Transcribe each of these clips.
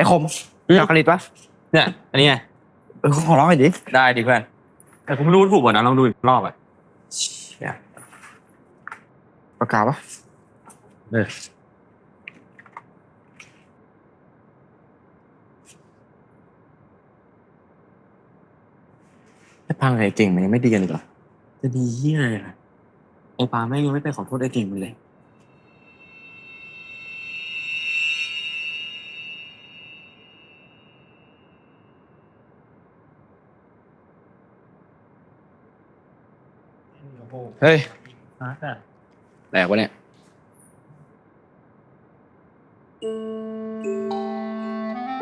อ้คมจับคลิตปะเนี่ย อันนี้ไง เออขอร้องหน่อยดิได้ดิเพื่อน แต่ผมไม่รู้ว่าถูกกว่านะลองดูอีกรอบอะปากกาปะเออไอ้พังไอ้เก่งมันยังไม่ดีกันอีกเหรอจะดีเยี่ยอะไรล่ะไอ้ปาแม่งยังไม่ไปขอโทษไอ้เก่งมันเลย เฮ้ยแหลกวะเนี่ย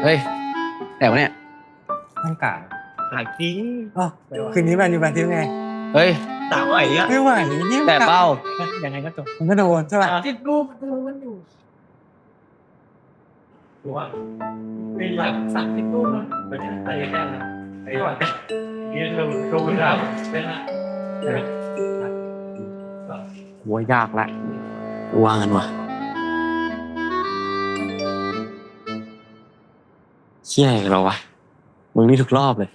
เฮ้ยแหลกวะเนี่ยตั้งกาหายจริงคืนนี้แมนยูแมนทีไง เฮ้ย ตาไหวอะไม่ไหวเนี่ยแต่เป้า ยังไงก็จบมันก็โดนใช่ป่ะติดรูปดูมันอยู่รู้ว่าไม่หลักสั่งติดรูปนะไม่ได้ไปแค่นั้นไอ้ว่าเนี่ยเราโชว์เราเป็นอะว่ายากละว่างันวะเชี่ยอะไรเราวะ มึงนี่ทุกรอบเลย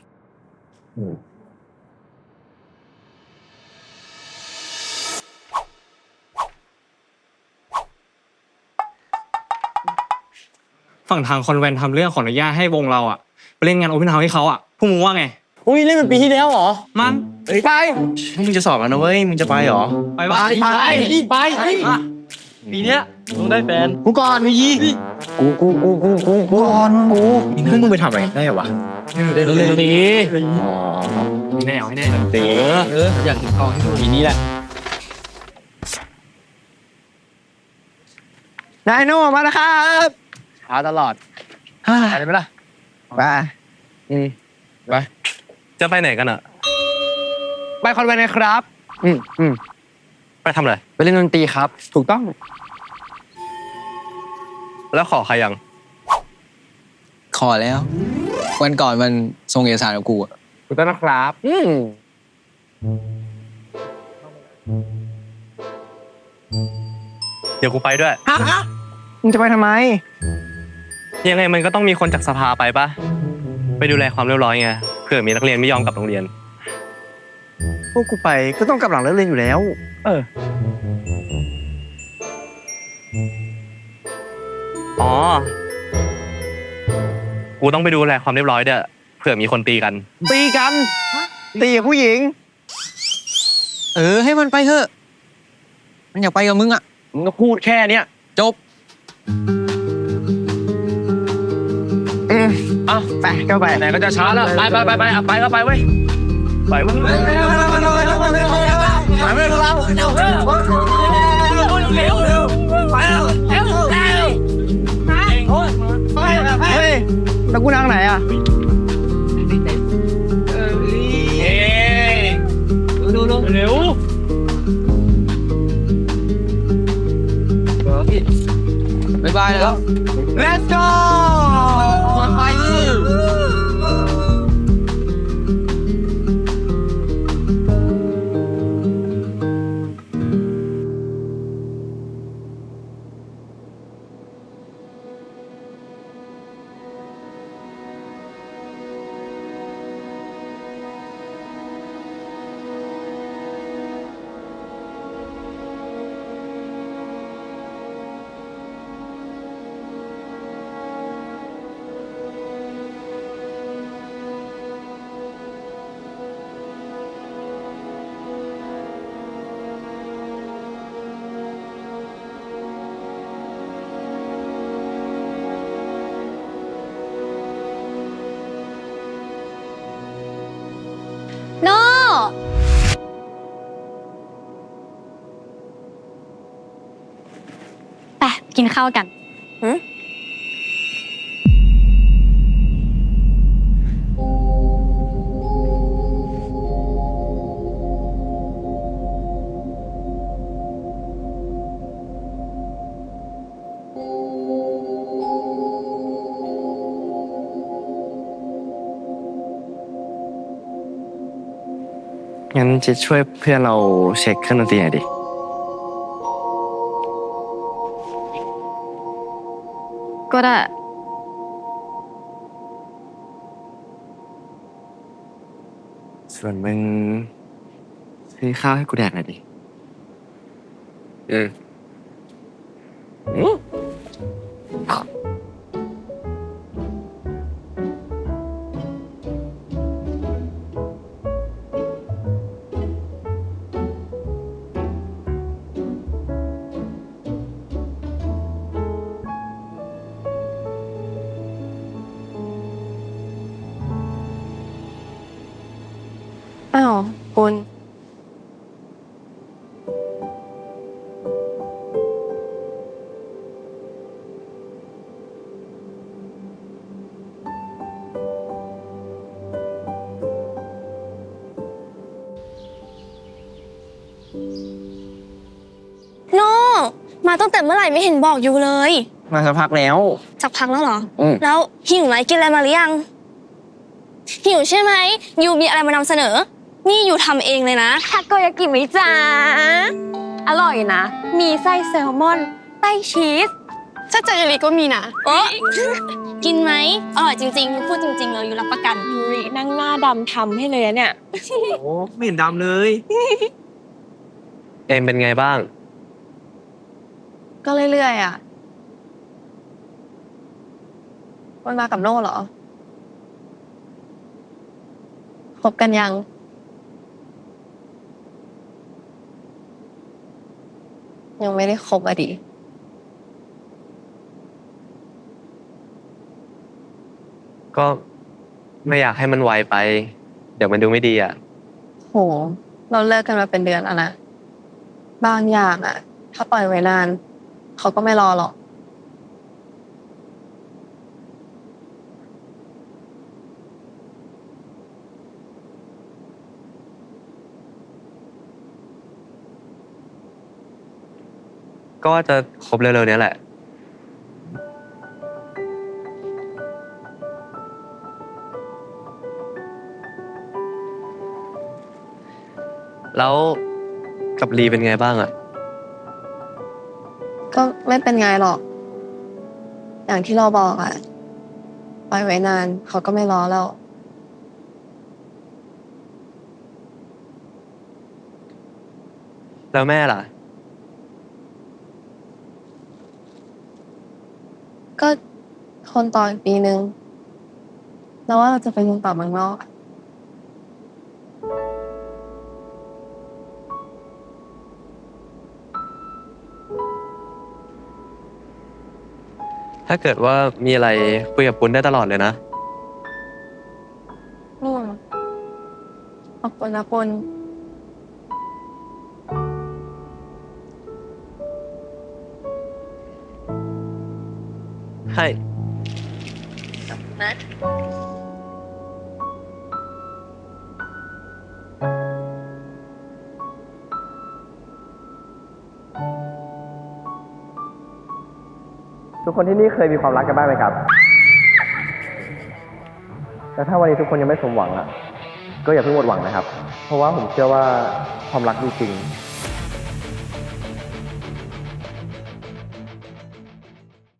ฝั่งทางคอนแวนทำเรื่องขออนุญาตให้วงเราอะไปเล่นงานโอเพนเฮาส์ให้เขาอะพวกมึงว่าไง อุ้ยเล่นเป็นปีที่แล้วเหรอมัน ไปมึงจะสอบแล้วนะเว้ย มึงจะไปเหรอ ไปปะไปไปอะปีเนี้ยมึงได้แฟนกูก่อนพี่ยี่กูกูกูกูกูกูก่อนกูพวกมึงไปทำอะไรได้เหรอวะเล่นดนตรีอ๋อไม่แน่เอาให้แน่เต๋เอออยากถึงกองให้ดูปีนี้แหละนายโน่มาแล้วครับช้าตลอดไปได้ไหมล่ะไปอืม จะไปไหนกันอะไปคอนแวนต์นะครับ อืมอืมไปทำอะไร ไปเล่นดนตรีครับ ถูกต้อง แล้วขอใครยัง ขอแล้ว วันก่อนมันส่งเอกสารกับกูอะถูกต้องนะครับ อืมเดี๋ยวกูไปด้วยมึงจะไปทำไม ยังไงมันก็ต้องมีคนจากสภาไปปะไปดูแลความเรียบร้อยไง เผื่อมีนักเรียนไม่ยอมกลับโรงเรียน พวกกูไปก็ต้องกลับหลังเลิกเรียนอยู่แล้ว เออ อ๋อ กูต้องไปดูแลความเรียบร้อยเด้อเผื่อมีคนตีกัน ตีกัน ตีกับผู้หญิง เออ ให้มันไปเถอะ มันอยากไปกับมึงอะมึงก็พูดแค่เนี้ยจบ อาไปก็ไปไหนก็จะช้าแล้วไปไปไปไปไปก็ไปเว้ยไปเว้ยเฮ้ยแล้วกูนั่งไหนอะเร็วบ๊ายบายแล้ว Let's go กินข้าวกันงั้นจะช่วยเพื่อนเราเช็คเครื่องดนตรีหน่อยดิ ก็ได้ ส่วนมึงซื้อข้าวให้กูแดกหน่อยดิ เออ คุณ โน่ มาตั้งแต่เมื่อไหร่ไม่เห็นบอกอยู่เลย มาสักพักแล้ว สักพักแล้วเหรอ อืม แล้วหิวไหมกินอะไรมาหรือยัง หิวใช่ไหมยูมีอะไรมานำเสนอ นี่ยูทำเองเลยนะ ทาโกยากิไหมจ๊ะ อร่อยนะ มีไส้แซลมอน ไส้ชีส ถ้าเจอยูริก็มีนะ โอ้กินไหมอร่อยจริงๆยูพูดจริงๆเลยยูรับประกัน ยูรินั่งหน้าดำทำให้เลยอะเนี่ย โอ้ไม่เห็นดำเลย เอ็มเป็นไงบ้าง ก็เรื่อยๆอะคุณมากับโน่เหรอคบกันยัง ยังไม่ได้คบอะดิก็ไม่อยากให้มันไวไป เดี๋ยวมันดูไม่ดีอะ โห เราเลิกกันมาเป็นเดือนแล้วนะ บางอย่างอะถ้าปล่อยไว้นาน เขาก็ไม่รอหรอก ก็ว่าจะครบเร็วๆเนี้ยแหละ แล้วกับลีเป็นไงบ้างอะก็ไม่เป็นไงหรอก อย่างที่เราบอกอะปล่อยไว้นาน เขาก็ไม่รอแล้ว แล้วแม่ล่ะ ก็คนต่ออีกปีนึงแล้วว่าเราจะไปเรียนต่อเมืองนอกอะถ้าเกิดว่ามีอะไรคุยกับปุณได้ตลอดเลยนะ อืมขอบคุณนะคุณ ให้นะทุกคนที่นี่เคยมีความรักกันบ้างไหมครับ แต่ถ้าวันนี้ทุกคนยังไม่สมหวังอะ ก็อย่าเพิ่งหมดหวังนะครับ เพราะว่าผมเชื่อว่าความรักมีจริง